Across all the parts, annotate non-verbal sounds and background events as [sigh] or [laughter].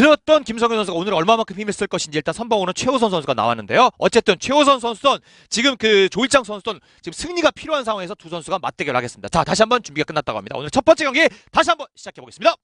자, 그랬던 김성현 선수가 오늘 얼마만큼 힘을 쓸 것인지 일단 선봉으로는 최호선 선수가 나왔는데요. 어쨌든 최호선 선수든 지금 그 조일장 선수든 지금 승리가 필요한 상황에서 두 선수가 맞대결을 하겠습니다. 자, 다시 한번 준비가 끝났다고 합니다. 오늘 첫 번째 경기 다시 한번 시작해 보겠습니다.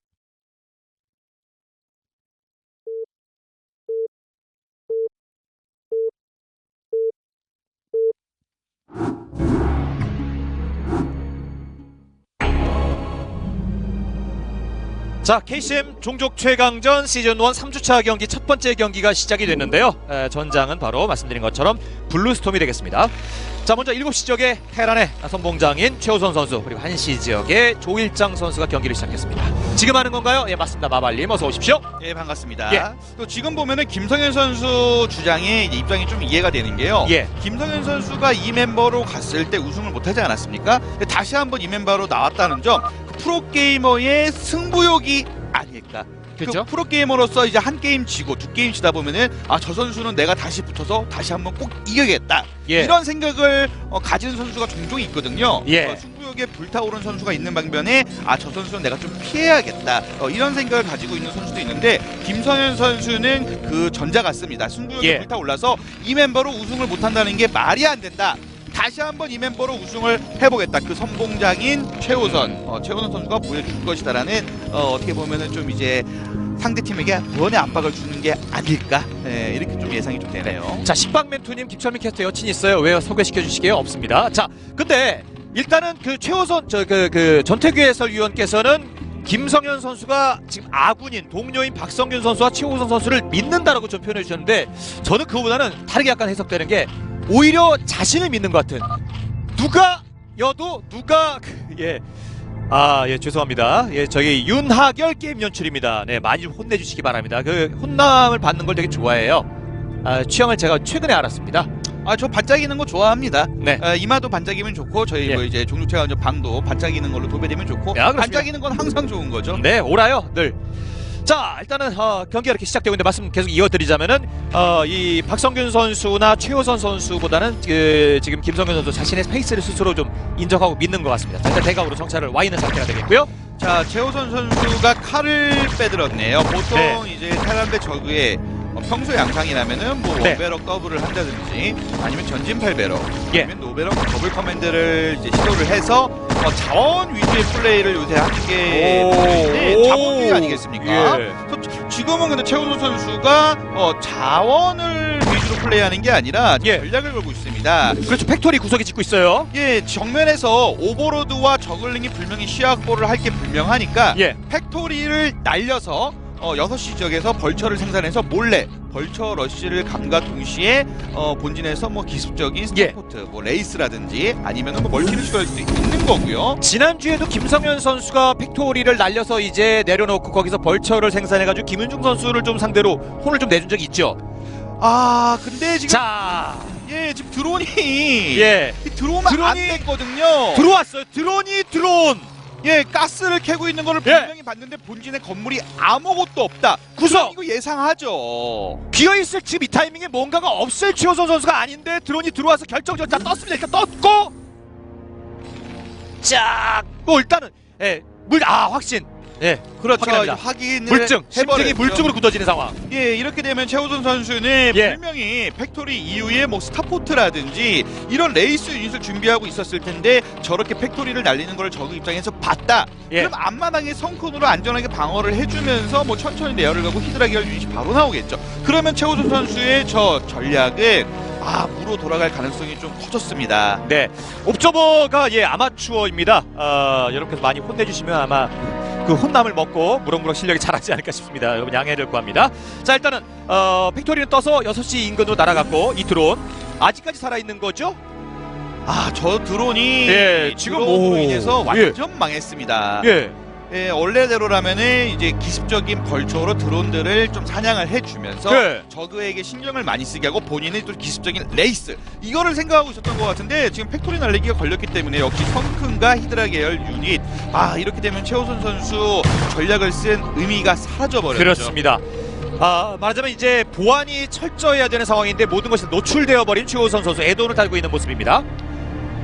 자, KCM 종족 최강전 시즌 1 3주차 경기 첫 번째 경기가 시작이 됐는데요. 에, 전장은 바로 말씀드린 것처럼 블루스톰이 되겠습니다. 자, 먼저 7시 지역의 테란의 선봉장인 최호선 선수 그리고 1시 지역의 조일장 선수가 경기를 시작했습니다. 지금 하는 건가요? 예, 맞습니다. 마발님 어서 오십시오. 예 반갑습니다. 예. 또 지금 보면은 김성현 선수 주장의 이제 입장이 좀 이해가 되는 게요. 예. 김성현 선수가 이 멤버로 갔을 때 우승을 못하지 않았습니까? 다시 한번 이 멤버로 나왔다는 점, 그 프로게이머의 승부욕이 아닐까. 그렇죠. 그 프로 게이머로서 이제 한 게임 지고 두 게임 지다 보면은 아 저 선수는 내가 다시 붙어서 다시 한번 꼭 이겨야겠다 예. 이런 생각을 어, 가진 선수가 종종 있거든요. 예. 어, 승부욕에 불타오른 선수가 있는 방면에 아 저 선수는 내가 좀 피해야겠다 어, 이런 생각을 가지고 있는 선수도 있는데 김성현 선수는 그 전자 같습니다. 승부욕에 예. 불타올라서 이 멤버로 우승을 못한다는 게 말이 안 된다. 다시 한번 이 멤버로 우승을 해보겠다. 그 선봉장인 최호선, 어, 최호선 선수가 보여줄 것이다라는 어, 어떻게 보면은 좀 이제 상대 팀에게 무언의 압박을 주는 게 아닐까 네, 이렇게 좀 예상이 좀 되네요. 자, 식빵맨투님 김철민 캐스터 여친 있어요. 왜 소개시켜 주시게요? 없습니다. 자, 근데 일단은 그 최호선 저그 그 전태규 해설위원께서는 김성현 선수가 지금 아군인 동료인 박성균 선수와 최호선 선수를 믿는다라고 좀 표현해 주셨는데 저는 그거보다는 다르게 약간 해석되는 게 오히려 자신을 믿는 것 같은 누가 여도 누가 그, 예. 아, 예, 죄송합니다. 예, 저희 윤하결 게임 연출입니다. 네, 많이 좀 혼내주시기 바랍니다. 그 혼남을 받는 걸 되게 좋아해요. 아, 취향을 제가 최근에 알았습니다. 아 저 반짝이는 거 좋아합니다. 네. 어, 이마도 반짝이면 좋고 저희 예. 뭐 이제 종류체가 방도 반짝이는 걸로 도배되면 좋고 야. 반짝이는 건 항상 좋은 거죠. 네, 오라요, 늘. 자, 일단은 어, 경기가 이렇게 시작되고 있는데 말씀 계속 이어드리자면은 어, 이 박성균 선수나 최호선 선수보다는 그, 지금 김성균 선수 자신의 페이스를 스스로 좀 인정하고 믿는 것 같습니다. 자, 일단 대각으로 정찰을 와 있는 상태가 되겠고요. 자 최호선 선수가 칼을 빼들었네요. 보통 네. 이제 테란배 저그의 어, 평소 양상이라면은 뭐 네. 원배럭 더블을 한다든지 아니면 전진 팔배럭 예. 아니면 노배럭 더블 커맨드를 이제 시도를 해서 어, 자원 위주의 플레이를 요새 하는 게 오. 보이는데 자본주의 아니겠습니까? 예. 그래서 지금은 근데 최호선 선수가 어, 자원을 위주로 플레이하는 게 아니라 예. 전략을 걸고 있습니다. 그렇죠. 팩토리 구석에 짓고 있어요. 예, 정면에서 오버로드와 저글링이 분명히 시야 확보를 할 게 분명하니까 예. 팩토리를 날려서 어, 6시 지역에서 벌처를 생산해서 몰래 벌처 러쉬를 감과 동시에 어, 본진에서 뭐 기습적인 예. 스타포트, 뭐 레이스라든지 아니면은 뭐 멀티를 시도할 수도 있는 거고요. 지난주에도 김성현 선수가 팩토리를 날려서 이제 내려놓고 거기서 벌처를 생산해가지고 김윤중 선수를 좀 상대로 혼을 좀 내준 적이 있죠. 아, 근데 지금 자, 예, 지금 드론이 예. 이 들어오면 안 드론이 됐거든요. 들어왔어요. 드론이 드론. 예, 가스를 캐고 있는 거를 예. 분명히 봤는데 본진에 건물이 아무것도 없다. 구석. 이거 예상하죠. 비어있을 지금 이 타이밍에 뭔가가 없을 최호선 선수가 아닌데 드론이 들어와서 결정적으로 자 떴습니다. 일단 떴고 자, 뭐 일단은 예, 물 아 확신. 예, 그렇죠. 확인합니다. 확인을 물증. 심증이. 물증으로 굳어지는 상황. 예, 이렇게 되면 최우선 선수는 예. 분명히 팩토리 이후에 뭐 스타포트라든지 이런 레이스 유닛을 준비하고 있었을 텐데 저렇게 팩토리를 날리는 걸 저그 입장에서 봤다. 예. 그럼 앞마당에 성큰으로 안전하게 방어를 해주면서 뭐 천천히 내열을 가고 히드라 계열 유닛이 바로 나오겠죠. 그러면 최우선 선수의 저 전략은 아 무로 돌아갈 가능성이 좀 커졌습니다. 네, 옵저버가 예 아마추어입니다. 어, 여러분께서 많이 혼내주시면 아마 그 혼남을 먹고 무럭무럭 실력이 잘하지 않을까 싶습니다. 여러분 양해를 구합니다. 자 일단은 어, 팩토리는 떠서 6시 인근으로 날아갔고 이 드론 아직까지 살아있는 거죠? 아 저 드론이 예, 이 지금 드론으로 오, 인해서 완전 망했습니다. 예. 예, 원래대로라면은 이제 기습적인 벌초로 드론들을 좀 사냥을 해주면서 네. 저그에게 신경을 많이 쓰게 하고 본인이 또 기습적인 레이스 이거를 생각하고 있었던 것 같은데 지금 팩토리 날리기가 걸렸기 때문에 역시 성큰과 히드라 계열 유닛 아 이렇게 되면 최호선 선수 전략을 쓴 의미가 사라져 버렸죠. 그렇습니다. 아, 말하자면 이제 보안이 철저해야 되는 상황인데 모든 것이 노출되어 버린 최호선 선수 애도를 달고 있는 모습입니다.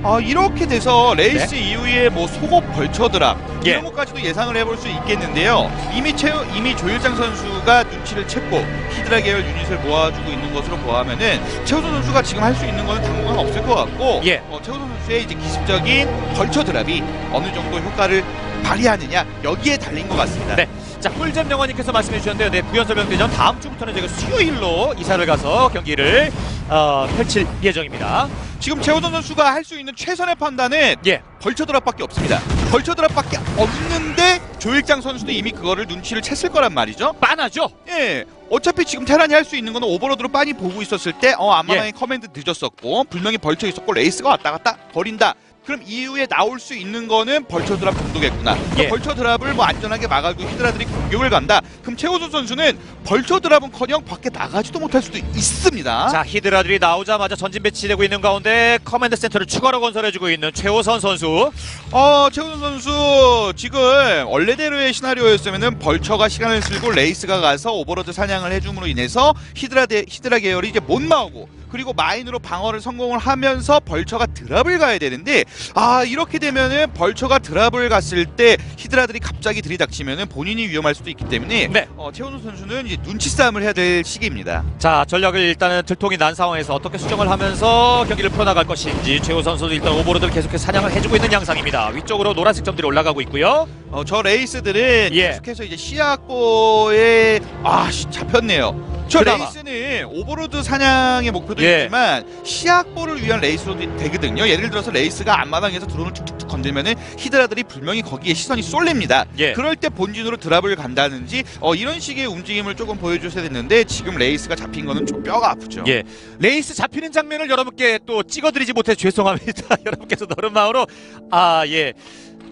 아, 이렇게 돼서 레이스 이후에 뭐 속업 벌쳐드랍 예. 이런 것까지도 예상을 해볼 수 있겠는데요. 이미 최 이미 조일장 선수가 눈치를 챘고 히드라 계열 유닛을 모아주고 있는 것으로 보아면은 최우선 선수가 지금 할 수 있는 거는 당분간 없을 것 같고 예. 어, 최우선 선수의 이제 기습적인 벌쳐드랍이 어느 정도 효과를 발휘하느냐 여기에 달린 것 같습니다. 네. 자, 꿀잼 영화님께서 말씀해 주셨는데요. 네, 부연설명 대전 다음 주부터는 저희가 수요일로 이사를 가서 경기를 어, 펼칠 예정입니다. 지금 최우선 선수가 할 수 있는 최선의 판단은 예. 벌처 드랍밖에 없습니다. 벌처 드랍밖에 없는데 조일장 선수도 이미 그거를 눈치를 챘을 거란 말이죠. 빤하죠? 예. 어차피 지금 테란이 할 수 있는 거는 오버로드로 빤히 보고 있었을 때, 어, 앞마당에 커맨드 늦었었고, 분명히 벌쳐 있었고, 레이스가 왔다 갔다 거린다. 그럼 이후에 나올 수 있는 거는 벌처 드랍 정도겠구나. 예. 벌처 드랍을 뭐 안전하게 막아주고 히드라들이 공격을 간다. 그럼 최호준 선수는 벌처 드랍은커녕 밖에 나가지도 못할 수도 있습니다. 자, 히드라들이 나오자마자 전진 배치되고 있는 가운데 커맨드 센터를 추가로 건설해주고 있는 최호선 선수. 어, 최우선 선수 지금 원래대로의 시나리오였으면은 벌처가 시간을 쓸고 레이스가 가서 오버로드 사냥을 해줌으로 인해서 히드라 대, 히드라 계열이 이제 못 나오고 그리고 마인으로 방어를 성공을 하면서 벌처가 드랍을 가야 되는데 아 이렇게 되면은 벌처가 드랍을 갔을 때 히드라들이 갑자기 들이닥치면은 본인이 위험할 수도 있기 때문에 네. 어, 최우선 선수는 이제 눈치 싸움을 해야 될 시기입니다. 자, 전략을 일단은 들통이 난 상황에서 어떻게 수정을 하면서 경기를 풀어나갈 것인지 최호선 선수 일단 오버로드를 계속해서 사냥을 해주고 있는 양상입니다. 위쪽으로 노란색 점들이 올라가고 있고요. 어, 저 레이스들은 예. 계속해서 이제 시야코에 아 씨, 잡혔네요. 저 그나마. 레이스는 오버로드 사냥의 목표도 예. 있지만 시야코를 위한 레이스로 되거든요. 예를 들어서 레이스가 앞마당에서 드론을 툭툭툭 건들면은 히드라들이 분명히 거기에 시선이 쏠립니다. 예. 그럴 때 본진으로 드랍을 간다든지 어, 이런 식의 움직임을 조금 보여주셔야 됐는데 지금 레이스가 잡힌 거는 좀 뼈가 아프죠. 예. 레이스 잡히는 장면을 여러분께 또 찍어드리지 못해 죄송합니다. [laughs] 여러분께서 너른 마음으로 아 예.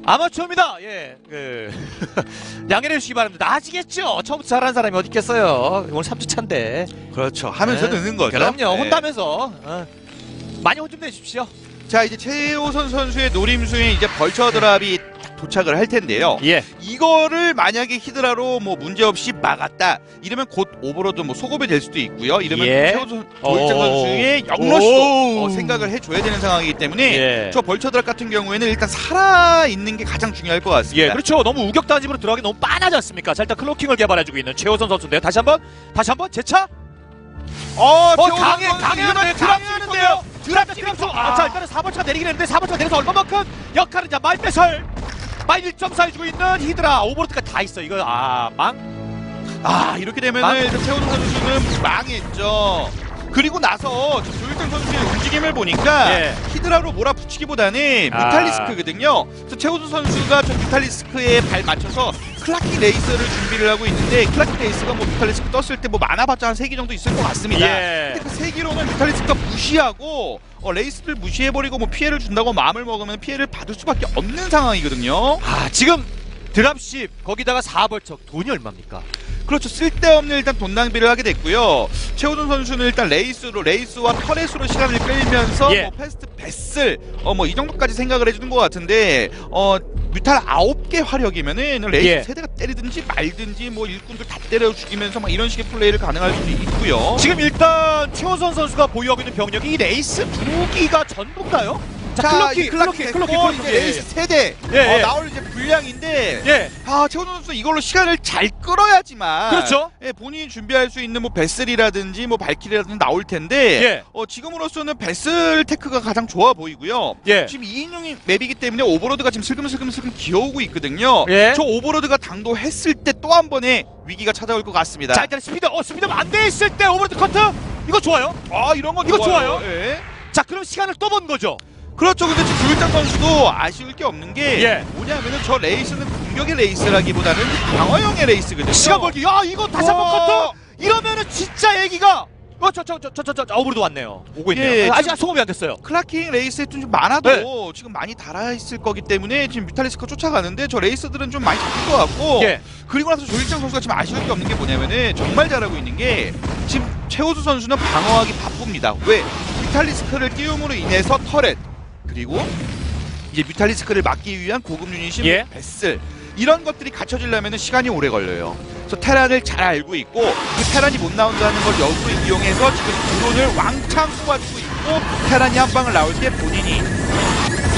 아마추어입니다. 예, 그 [laughs] 양해해 주시기 바랍니다. 아시겠죠? 처음부터 잘하는 사람이 어디 있겠어요? 오늘 3주 차인데. 그렇죠. 하면서 네. 느는 거죠. 그럼요. 네. 혼다면서 어. 많이 혼좀 내주십시오. 자 이제 최호선 선수의 노림수에 이제 벌처 드랍이 딱 도착을 할 텐데요. 예. 이거를 만약에 히드라로 뭐 문제 없이 막았다 이러면 곧 오버로드 뭐 소급이 될 수도 있고요. 이러면 예. 최호선 조일장 오. 선수의 역러시도 오. 어, 생각을 해줘야 되는 상황이기 때문에 예. 저 벌처 드랍 같은 경우에는 일단 살아 있는 게 가장 중요할 것 같습니다. 예, 그렇죠. 너무 우격단집으로 들어가기 너무 빤하지 않습니까? 자, 일단 클로킹을 개발해주고 있는 최호선 선수인데요. 다시 한번, 다시 한번 재차. 어, 어, 강해. 이러면 드랍 드랍 아, 자, 일단은 4번차가 내리긴 했는데 4번차가 내려서 얼마만큼 역할은 자, 마이 배설. 마이 1.4 해주고 있는 히드라 오버로드가 다 있어. 이거 아, 망. 아 이렇게 되면은 망? 일단 최호선 선수는 망했죠. 그리고 나서 저 조일장 선수의 움직임을 보니까 예. 히드라로 몰아붙이기보다는 아. 뮤탈리스크거든요. 그래서 최호준 선수가 저 뮤탈리스크에 발 맞춰서 클라키 레이스를 준비를 하고 있는데 클라키 레이스가 뭐 뮤탈리스크 떴을 때 뭐 많아봤자 한 3기 정도 있을 것 같습니다. 예. 근데 그 3기로는 뮤탈리스크가 무시하고 어, 레이스를 무시해버리고 뭐 피해를 준다고 마음을 먹으면 피해를 받을 수밖에 없는 상황이거든요. 아, 지금 드랍십 거기다가 4벌척 돈이 얼마입니까? 그렇죠. 쓸데없는 일단 돈 낭비를 하게 됐고요. 최호준 선수는 일단 레이스로 레이스와 터렛으로 시간을 끌면서 예. 뭐 패스트 베슬 어뭐 이 정도까지 생각을 해주는 것 같은데 어 뮤탈 아홉 개 화력이면은 레이스 예. 세대가 때리든지 말든지 뭐 일꾼들 다 때려 죽이면서 막 이런 식의 플레이를 가능할 수도 있고요. 지금 일단 최호선 선수가 보유하고 있는 병력이 이 레이스 두 기가 전부인가요? 자, 클로키, 클로키, 됐고, 클로키, 클로키. 이제 레이스 세대 예, 어, 예. 나올 이제 분량인데 예. 아 최호준 선수 이걸로 시간을 잘 끌어야지만 그렇죠. 예, 본인이 준비할 수 있는 뭐 베슬이라든지 뭐 발키리라든지 나올 텐데 예. 어, 지금으로서는 베슬 테크가 가장 좋아 보이고요. 예. 지금 2인용 맵이기 때문에 오버로드가 지금 슬금슬금슬금 기어오고 있거든요. 예. 저 오버로드가 당도했을 때 또 한 번의 위기가 찾아올 것 같습니다. 자, 일단 스피드, 어, 스피드 안 돼 있을 때 오버로드 커트. 이거 좋아요. 아 이런 건 이거 좋아요. 좋아요. 예. 자, 그럼 시간을 또 번 거죠. 그렇죠. 근데 지금 조일장 선수도 아쉬울 게 없는 게 예. 뭐냐면은 저 레이스는 공격의 레이스라기보다는 방어형의 레이스거든요. 시간 벌기. 야, 이거 다시 한번 와. 커트. 이러면은 진짜 얘기가. 어, 저, 저, 저, 저, 저, 저, 오버로드 왔네요. 오고 있네요. 예, 아직 소금이 안 됐어요. 클라킹 레이스에 좀 많아도 네. 지금 많이 달아 있을 거기 때문에 지금 뮤탈리스크 쫓아가는데 저 레이스들은 좀 많이 잡힐 것 같고 예. 그리고 나서 조일장 선수가 지금 아쉬울 게 없는 게 뭐냐면은 정말 잘하고 있는 게 지금 최호수 선수는 방어하기 바쁩니다. 왜? 뮤탈리스크를 띄움으로 인해서 터렛 그리고 이제 뮤탈리스크를 막기 위한 고급 유닛인 예. 베슬 이런 것들이 갖춰지려면 시간이 오래 걸려요. 그래서 테란을 잘 알고 있고 그 테란이 못 나온다는 걸 역으로 이용해서 지금 드론을 왕창 뽑아주고 있고 테란이 한 방을 나올 때 본인이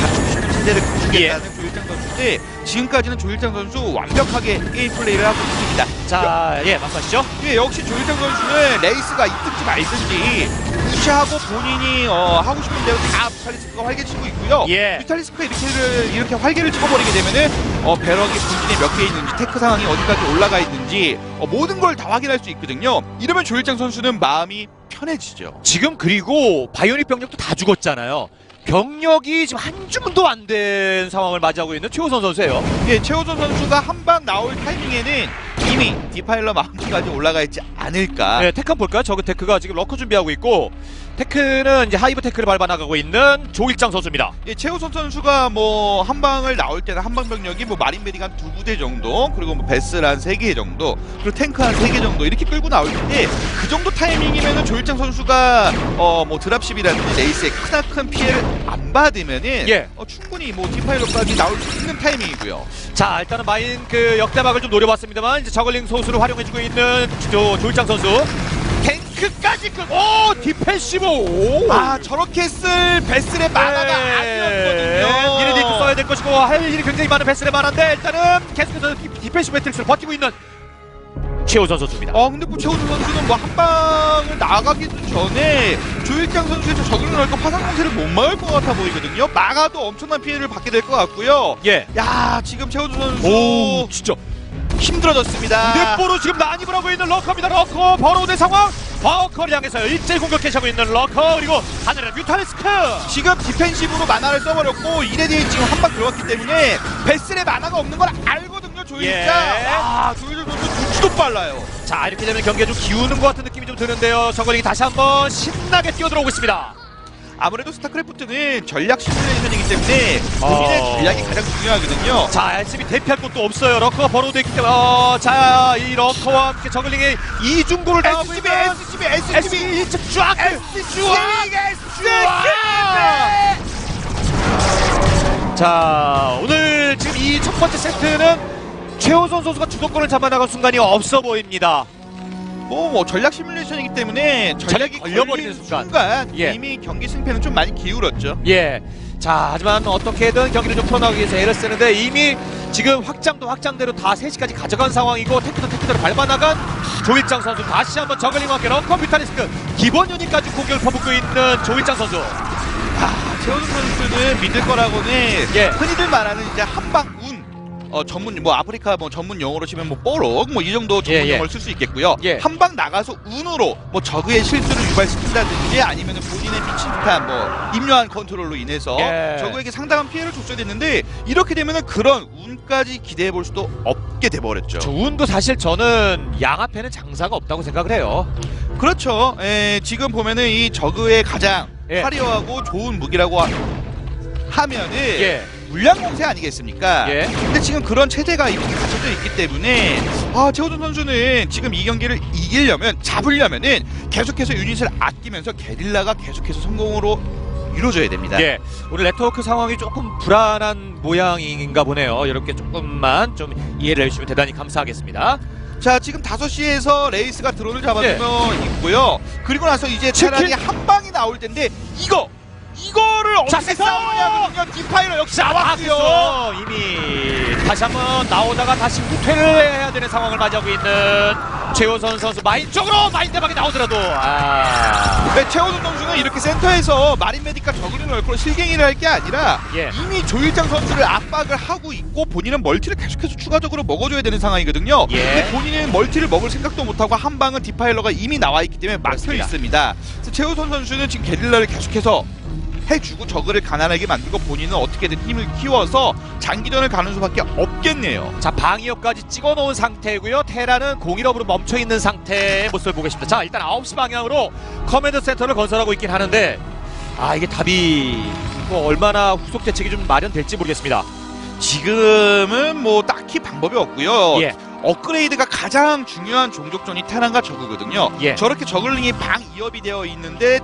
갖추고 싶은 체제를 갖추겠다는 조일장 선수인데 지금까지는 조일장 선수 완벽하게 게임 플레이를 하고 있습니다. 자, 예, 말씀하시죠. 예, 역시 조일장 선수는 레이스가 있든지 말든지 무시하고 본인이 어, 하고 싶은 대로 다 뮤탈리스크가 활개치고 있고요. 예. 뮤탈리스크가 이렇게 이렇게 활개를 쳐버리게 되면은 어, 배럭이 본진에 몇 개 있는지 테크 상황이 어디까지 올라가 있는지 어, 모든 걸 다 확인할 수 있거든요. 이러면 조일장 선수는 마음이 편해지죠. 지금 그리고 바이오닉 병력도 다 죽었잖아요. 병력이 지금 한 줌도 안 된 상황을 맞이하고 있는 최호선 선수예요. 예, 최호선 선수가 한 방 나올 타이밍에는 이미 디파일러 마운트까지 올라가 있지 않을까. 네, 테크 한번 볼까요? 저그 테크가 지금 러커 준비하고 있고 테크는 이제 하이브 테크를 밟아 나가고 있는 조일장 선수입니다. 예, 최우선 선수가 뭐 한 방을 나올 때는 한방 병력이 뭐 마린 메딕 한두 부대 정도 그리고 뭐 베스를 한세 개 정도 그리고 탱크 한 세 개 정도 이렇게 끌고 나올 텐데 그 정도 타이밍이면은 조일장 선수가 어 뭐 드랍십이라든지 레이스에 크나큰 피해를 안 받으면은 예. 어, 충분히 뭐 디파일러까지 나올 수 있는 타이밍이고요. 자, 일단은 마인 그 역대박을 좀 노려봤습니다만 이제 저글링 소수를 활용해주고 있는 조, 조일장 선수 탱 크까지 끌고 오 디펜시브 오. 아 저렇게 쓸 베스의 만화가 아니었거든요. 이리 디트 써야 될 것이고 할 일이 굉장히 많은 베스의 만화인데 일단은 계속해서 디- 디펜시브 매트릭스를 버티고 있는 최호선 선수입니다. 어 근데 뭐 최우선 선수는 뭐 한 방을 나가기도 전에 조일장 선수에서 저글링 할거 파상 공세를 못 막을 것 같아 보이거든요. 막아도 엄청난 피해를 받게 될 것 같고요. 예. 야 지금 최우선 선수 오, 진짜 힘들어졌습니다. 넷보로 지금 난입을 하고 있는 러커입니다. 러커 버로우의 상황. 버커를 향해서 일제히 공격해주고 있는 러커 그리고 하늘의 뮤탈리스크. 지금 디펜시브로 만화를 써버렸고 이레디에 지금 한 방 들어갔기 때문에 베슬의 만화가 없는 걸 알거든요. 조일장. 예. 야 조일장 선수 눈치도 빨라요. 자 이렇게 되면 경기가 좀 기우는 것 같은 느낌이 좀 드는데요. 정글링이 다시 한번 신나게 뛰어들어오고 있습니다. 아무래도 스타크래프트는 전략 시뮬레이션이기 때문에 본인의 어. 전략이 가장 중요하거든요. 자 LCB 대피할 곳도 없어요. 러커가 버로우돼 있기 때문에 어, 자 이 러커와 함께 정글링의 이중고를 당하고 SCB, 있는 SCB, SCB, SCB 1층 쫙! SCB, 자 오늘 지금 이 첫 번째 세트는 최호선 선수가 주도권을 잡아나간 순간이 없어 보입니다. 뭐, 뭐 전략 시뮬레이션이기 때문에 전략이 걸려버리는 순간. 순간, 예. 이미 경기 승패는 좀 많이 기울었죠. 예. 자 하지만 어떻게든 경기를 좀 풀어나가기 위해서 애를 쓰는데 이미 지금 확장도 확장대로 다 3시까지 가져간 상황이고 테크도 테크대로 밟아나간 조일장 선수 다시 한번 저글링과 함께 런커 뮤타리스크 기본 유닛까지 공격을 퍼붓고 있는 조일장 선수 아, 최원수 선수는 믿을 거라고는 예. 흔히들 말하는 이제 한방 운. 어 전문 뭐 아프리카 뭐 전문 용어로 치면 뭐 뽀록 뭐 이 정도 전문 예, 예. 용어를 쓸 수 있겠고요. 예. 한 방 나가서 운으로 뭐 적의 실수를 유발시킨다든지 아니면 본인의 미친 듯한 뭐 임요한 컨트롤로 인해서 예. 적에게 상당한 피해를 줬어야 됐는데 이렇게 되면은 그런 운까지 기대해 볼 수도 없게 돼 버렸죠. 조은도 사실 저는 양 앞에는 장사가 없다고 생각을 해요 그렇죠. 에, 지금 보면은 이 저그의 가장 예. 화려하고 좋은 무기라고 하, 하면은 예. 물량 공세 아니겠습니까? 예. 근데 지금 그런 체제가 이미 갖춰져 있기 때문에 아 최호준 선수는 지금 이 경기를 이기려면 잡으려면은 계속해서 유닛을 아끼면서 게릴라가 계속해서 성공으로 이루어져야 됩니다. 예, 오늘 네트워크 상황이 조금 불안한 모양인가 보네요. 이렇게 조금만 좀 이해를 해주시면 대단히 감사하겠습니다. 자 지금 5시에서 레이스가 드론을 잡아주고 있고요. 그리고 나서 이제 예. 테란이 한 방이 나올 텐데 이거 이거를 자, 됐어! 싸우냐거든요. 디파이러 역시 나왔고요. 나왔고요. 이미 다시 한번 나오다가 다시 후퇴를 해야 되는 상황을 맞이하고 있는 최호선 선수 마인 쪽으로 마인 대박이 나오더라도 아, 네, 최호준 선수는 이렇게 센터에서 마린 메디카 저그린 얼굴로 실갱이를 할 게 아니라 예. 이미 조일장 선수를 압박을 하고 있고 본인은 멀티를 계속해서 추가적으로 먹어줘야 되는 상황이거든요. 예. 근데 본인은 멀티를 먹을 생각도 못하고 한 방은 디파일러가 이미 나와 있기 때문에 막혀 그렇습니다. 있습니다. 그래서 최우선 선수는 지금 게릴라를 계속해서 해주고 저그를 가난하게 만들고 본인은 어떻게든 힘을 키워서 장기전을 가는 수밖에 없겠네요. 자 방위업까지 찍어놓은 상태고요. 테라는 공일업으로 멈춰 있는 상태의 모습을 보고 있습니다. 자 일단 9시 방향으로 커맨드 센터를 건설하고 있긴 하는데 아 이게 답이 뭐 얼마나 후속 대책이 좀 마련될지 모르겠습니다. 지금은 뭐 딱히 방법이 없고요. 예. 업그레이드가 가장 중요한 종족전이 테란과 저그거든요. 예. 저렇게 저글링이 방 2업이 되어 있는데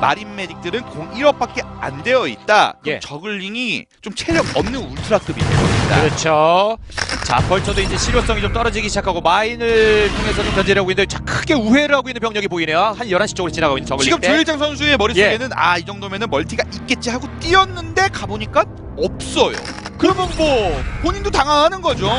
마린 메딕들은 공 1업밖에 안 되어 있다. 그럼 예. 저글링이 좀 체력 없는 울트라급이 겁니다. 그렇죠. 자, 벌처도 이제 실효성이 좀 떨어지기 시작하고 마인을 통해서 좀 견제를 하고 있는데 자, 크게 우회를 하고 있는 병력이 보이네요. 한 11시 쪽으로 지나가고 있는 저글링 지금 때. 조일장 선수의 머릿속에는 아 이 정도면은 멀티가 있겠지 하고 뛰었는데 가보니까 없어요. 그러면 뭐 본인도 당황하는 거죠.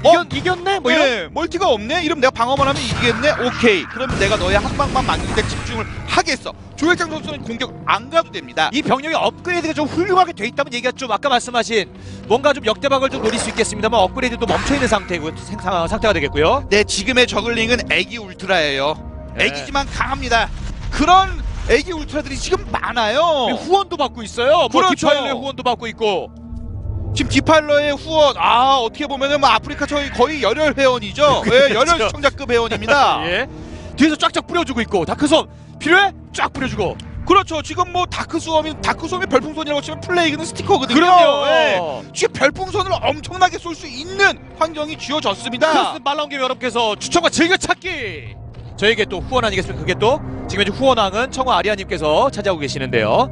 이겼, 이겼네? 뭐 이런 네, 멀티가 없네? 이러면 내가 방어만 하면 이기겠네? 오케이. 그러면 내가 너의 한 방만 맞는데 집중을 하겠어. 조일장 선수는 공격 안 가도 됩니다. 이 병력의 업그레이드가 좀 훌륭하게 돼 있다면 얘기가 좀 아까 말씀하신 뭔가 좀 역대박을 좀 노릴 수 있겠습니다만 업그레이드도 멈춰 있는 상태고 생- 상태가 되겠고요. 네, 지금의 저글링은 애기 울트라예요. 네. 애기지만 강합니다. 그런 애기 울트라들이 지금 많아요. 후원도 받고 있어요. 뭐 그렇죠. 디파일러의 후원도 받고 있고. 지금 디팔러의 후원, 아 어떻게 보면은 뭐 아프리카 저희 거의 열혈 회원이죠. [laughs] 예, 열혈 그렇죠. 시청자급 회원입니다. [laughs] 예. 뒤에서 쫙쫙 뿌려주고 있고 다크섬 필요해? 쫙 뿌려주고. 그렇죠. 지금 뭐 다크 수험이 다크 수험이 별풍선이라고 치면 플레이그는 스티커거든요. 그럼요. 예. 지금 별풍선을 엄청나게 쏠 수 있는 환경이 쥐어졌습니다. 크로스 말라온 김에 여러분께서 추천과 즐겨찾기. 저에게 또 후원 아니겠습니까? 그게 또 지금 현재 후원왕은 청호 아리아님께서 차지하고 계시는데요.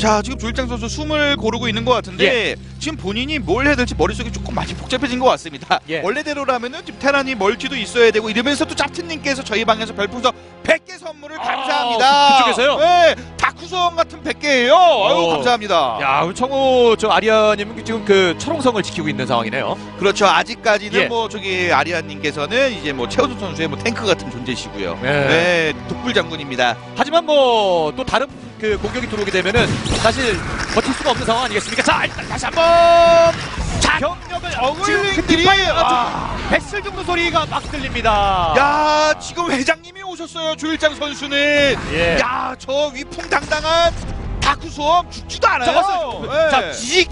자, 지금 조일장 선수 숨을 고르고 있는 것 같은데 지금 본인이 뭘 해야 될지 머릿속이 조금 많이 복잡해진 것 같습니다. 예. 원래대로라면은 지금 테란이 멀티도 있어야 되고 이러면서 또 짭틴님께서 저희 방에서 별풍선 100개 선물을 아, 감사합니다. 그- 그쪽에서요? 네, 다쿠성 같은 100개예요. 아유, 어. 감사합니다. 야, 우리 청호 저 아리아님은 지금 그 철옹성을 지키고 있는 상황이네요. 그렇죠. 아직까지는 예. 뭐 저기 아리아님께서는 이제 뭐 최우수 선수의 뭐 탱크 같은 존재시고요. 예. 네, 독불 장군입니다. 하지만 뭐 또 다른 그 공격이 들어오게 되면은 사실 버틸 수가 없는 상황 아니겠습니까? 자, 일단 다시 한번 자 병력을 저글링들이 아, 백슬 정도 소리가 막 들립니다. 야, 지금 회장님이 오셨어요. 조일장 선수는. 예. 야, 저 위풍당당한 다크수험 죽지도 자, 않아요. 봤어요. 예. 자, 지직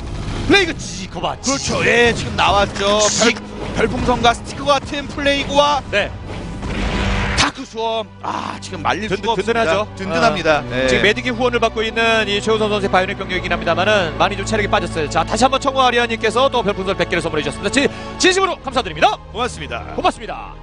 플레이가 지직 거봐. 그렇죠. 예, 지금 나왔죠. 지- 별, 별풍선과 스티커 같은 플레이그와 네. 다크수험. 아, 지금 말릴 든든- 수가 없습니다. 든든하죠. 든든합니다. 예. 지금 메딕의 후원을 받고 있는 이 최우선 선수의 바이오닉 병력이긴 합니다만은 많이 좀 체력이 빠졌어요. 자, 다시 한번 청구 아리아님께서 또 별풍선 100개를 선물해 주셨습니다. 지, 진심으로 감사드립니다. 고맙습니다. 고맙습니다.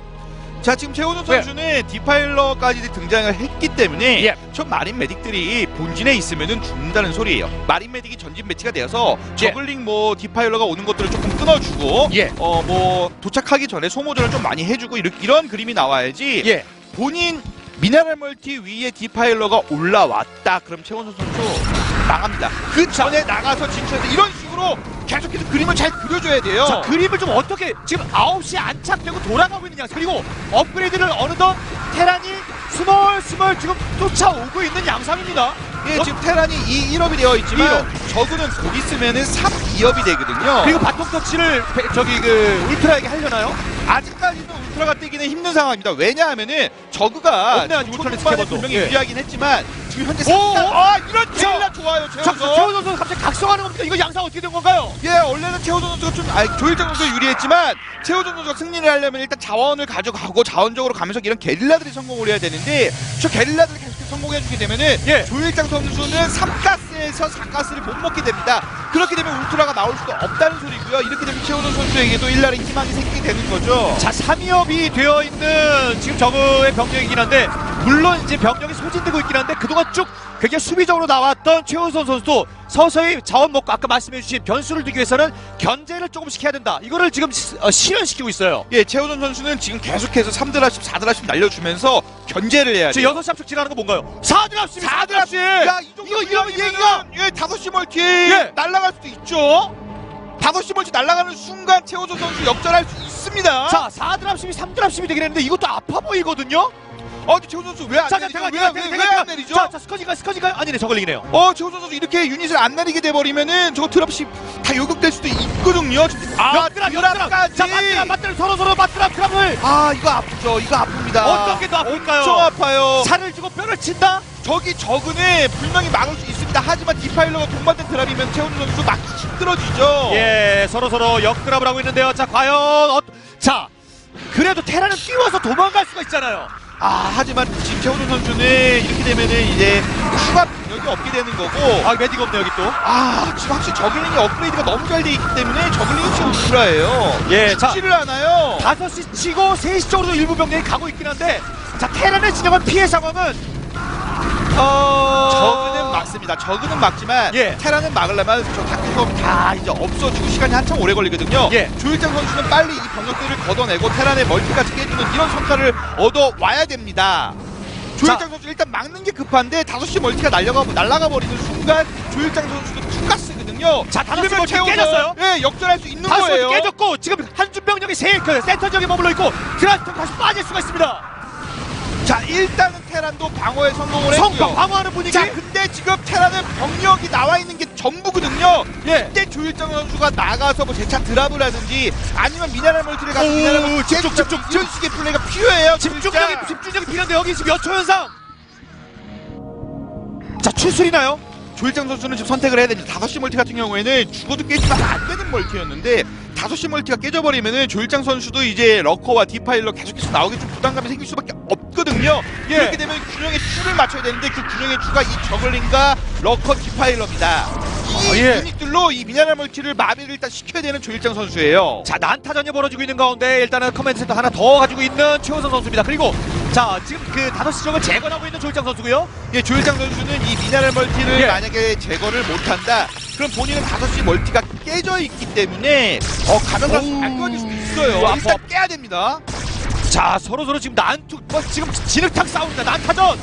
자, 지금 최호준 선수는 디파일러까지 등장을 했기 때문에 예. 전 마린 메딕들이 본진에 있으면은 죽는다는 소리예요. 마린 메딕이 전진 배치가 되어서 예. 저글링 뭐 디파일러가 오는 것들을 조금 끊어주고 예. 어 뭐 도착하기 전에 소모전을 좀 많이 해주고 이런, 이런 그림이 나와야지 예. 본인 미네랄 멀티 위에 디파일러가 올라왔다. 그럼 최원선 선수 나갑니다. 그 전에 나가서 진출해서 이런 식으로 계속해서 그림을 잘 그려줘야 돼요. 자, 그림을 좀 어떻게 지금 9시에 안착되고 돌아가고 있는 양 그리고 업그레이드를 어느덧 테란이 스멀스멀 지금 쫓아오고 있는 양상입니다. 예, 어? 지금 테란이 2, 1업이 되어 있지만 저그는 곧 있으면은 3, 2업이 되거든요. 그리고 바통 터치를 배- 저기 그 울트라에게 하려나요? 아직까지는 울트라가 뛰기는 힘든 상황입니다. 왜냐하면은 저그가 스캐버도. 분명히 예. 유리하긴 했지만 지금 현재 오, 아 이런 게릴라 좋아요. 자, 최우선. 최우 선수 갑자기 각성하는 겁니다. 이거 양상 어떻게 된 건가요? 예, 원래는 최호준 선수가 좀, 아니, 조일장 선수가 유리했지만, 최호준 선수가 승리를 하려면 일단 자원을 가져가고 자원적으로 가면서 이런 게릴라들이 성공을 해야 되는데, 저 게릴라들이 계속 성공해주게 되면은, 예. 조일장 선수는 3가스에서 4가스를 못 먹게 됩니다. 그렇게 되면 울트라가 나올 수도 없다는 소리고요. 이렇게 되면 최호준 선수에게도 일날의 희망이 생기게 되는 거죠. 자, 3위업이 되어 있는 지금 저그의 병력이긴 한데 물론 이제 병력이 소진되고 있긴 한데 그동안 쭉 굉장히 수비적으로 나왔던 최우선 선수도 서서히 자원 먹고 아까 말씀해주신 변수를 두기 위해서는 견제를 조금씩 해야 된다. 이거를 지금 시- 어, 실현시키고 있어요. 예, 최호준 선수는 지금 계속해서 3드랍십, 4드랍십 날려주면서 견제를 해야 지금 돼요. 6시 앞쪽 지나가는 거 뭔가요? 4드랍십! 4드랍십! 야, 이 정도 이거 이러면 얘기가 예, 5시 멀티 예. 날아갈 수도 있죠. 5시 멀티 날아가는 순간 최호준 선수 역전할 수 있습니다. 자, 4드랍십이 3드랍십이 되긴 했는데 이것도 아파 보이거든요? 어, 근데 최호준 선수 왜 안 자, 자, 내리죠? 제가, 왜, 제가, 왜, 제가, 왜 제가, 안 내리죠? 자, 자, 스커지가, 스커지가 아니네, 저걸리기네요. 어, 최호준 선수 이렇게 유닛을 안 내리게 돼버리면은 저거 드랍십 다 요격될 수도 있거든요. 아, 아, 드랍, 드랍! 자, 맞드랍, 맞드랍, 서로 서로 맞드랍, 드랍을! 아, 이거 아프죠. 이거 아픕니다. 어떤 게 더 아플까요? 엄청 아파요. 살을 주고 뼈를 친다? 저기 저그는 분명히 막을 수 있습니다. 하지만 디파일러가 동반된 드랍이면 최호준 선수 막기 힘들어지죠. 예, 서로 서로 역드랍을 하고 있는데요. 자, 과연 어, 자, 그래도 테라는 뛰어서 도망갈 수가 있잖아요. 아 하지만 지금 최호준 선수는 이렇게 되면은 이제 추가 병력이 없게 되는 거고. 아, 메디가 없네 여기 또. 아 지금 확실히 저글링이 업그레이드가 너무 잘 돼 있기 때문에 저글링이 지금 울트라예요. 예, 자, 쉽지를 않아요. 5시 치고 3시 쪽으로도 일부 병력이 가고 있긴 한데 자, 테란의 진영을 피해 상황은 어... 저그는 막습니다. 저그는 막지만 예. 테라는 막으려면 저 다크가 다 이제 없어지고 시간이 한참 오래 걸리거든요. 예. 조일장 선수는 빨리 이 병력들을 걷어내고 테란의 멀티까지 깨주는 이런 성과를 얻어 와야 됩니다. 조일장 자. 선수 일단 막는 게 급한데 5시 멀티가 날려가 날아가 버리는 순간 조일장 선수도 투가스거든요. 자, 멀티 채워서, 깨졌어요. 예, 역전할 수 있는 거예요. 개 깨졌고 지금 한준 병력이 세그 센터 지역에 머물러 있고 드라스턴 다시 빠질 수가 있습니다. 자, 일단은 테란도 방어에 성공을 성과 했고요. 방어하는 분위기. 자, 근데 지금 테라는 병력이 나와 있는 게 전부거든요. 예. 그때 조일정 선수가 나가서 뭐 재차 드랍을 하든지 아니면 미네랄 멀티를 가서 오, 미네랄 멀티 집중, 깨주든지 집중, 이런 식의 플레이가 필요해요. 집중력이. 집중력이 필요한데 여기 지금 몇 초 현상. 자 출술이나요? 조일장 선수는 지금 선택을 해야 됩니다. 5시 멀티 같은 경우에는 죽어도 깨지면 안 되는 멀티였는데 5시 멀티가 깨져버리면은 조일장 선수도 이제 러커와 디파일러 계속해서 나오기 좀 부담감이 생길 수밖에 없 거든요. 예. 그렇게 되면 균형의 추를 맞춰야 되는데 그 균형의 추가 이 저글링과 러커 디파일러입니다. 이 어, 예. 유닛들로 이 미네랄 멀티를 마비를 일단 시켜야 되는 조일장 선수예요. 자 난타전이 벌어지고 있는 가운데 일단은 커맨드 센터 하나 더 가지고 있는 최호선 선수입니다. 그리고 자 지금 그 다섯 시 적을 재건하고 있는 조일장 선수고요. 예, 조일장 선수는 이 미네랄 멀티를 예. 만약에 제거를 못한다. 그럼 본인은 5시 멀티가 깨져 있기 때문에 어, 가면 갈수록 안 꺼질 수도 있어요. 이거 일단 아파. 깨야 됩니다. 자 서로 서로 지금 난투 뭐 지금 진흙탕 싸웁니다. 난타전.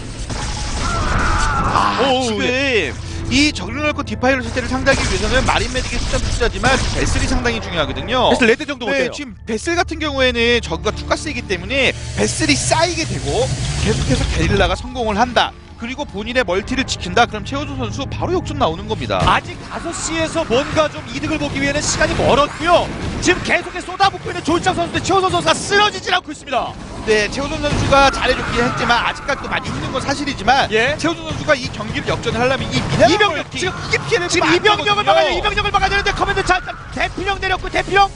아, 오, 지금 이 저글링럴코 디파이럴 시대를 상대하기 위해서는 마린 메딕의 숫자도 숫자지만 베슬이 상당히 중요하거든요. 그래서 레드 정도 네, 못해요. 지금 베슬 같은 경우에는 저그가 투가스이기 때문에 베슬이 쌓이게 되고 계속해서 게릴라가 성공을 한다. 그리고 본인의 멀티를 지킨다. 그럼 최호수 선수 바로 역전 나오는 겁니다. 아직 5시에서 뭔가 좀 이득을 보기 위해는 시간이 멀었고요. 지금 계속해서 쏟아붓고 있는 조일장 선수인데 최호선 선수가 쓰러지질 않고 있습니다. 네, 최우선 선수가 잘해줬긴 했지만 아직까지도 많이 힘든 건 사실이지만 예. 최우선 선수가 이 경기를 역전을 하려면 이 이병력, 지금 이게 피해를 지금 이병력을. 막아야 돼. 이병력을 막아야 되는데 커맨드 자 대피령 내렸고 대피령.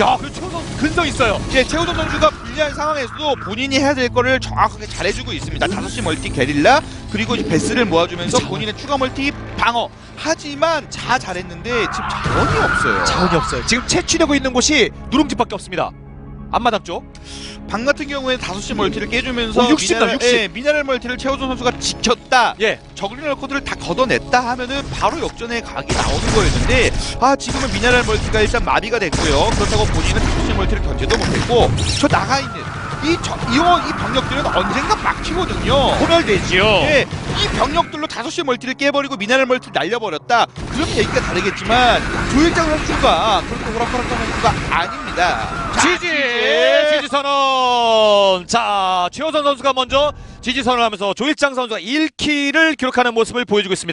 야, 그 선수 근성 있어요. 예, 최우선 선수가 불리한 상황에서도 본인이 해야 될 거를 정확하게 잘해주고 있습니다. 5시 멀티 게릴라 그리고 이제 베스를 모아주면서 자. 본인의 추가 멀티 방어 하지만 자 잘했는데 지금 자원이 없어요. 자원이 없어요. 지금 채취되고 있는 곳이 누룽지밖에 없습니다. 앞마당 쪽. 방 같은 경우에 5시 멀티를 깨주면서 오, 60 다, 미네랄, 60. 예, 미네랄 멀티를 최우선 선수가 지켰다. 예. 저글링 코드를 다 걷어냈다 하면은 바로 역전의 각이 나오는 거였는데 아 지금은 미네랄 멀티가 일단 마비가 됐고요 그렇다고 본인은 다시 멀티를 견제도 못했고 저 나가 있는 이, 저, 이거, 이 병력들은 언젠가 막히거든요 소멸되지요. 예, 이 병력들로 5시 멀티를 깨버리고 미네랄 멀티를 날려버렸다 그럼 얘기가 다르겠지만 조일장 선수가 그렇게 호락호락한 선수가 아닙니다 자, 지지! 지지 선언! 자, 최호선 선수가 먼저 지지 선언을 하면서 조일장 선수가 1킬을 기록하는 모습을 보여주고 있습니다.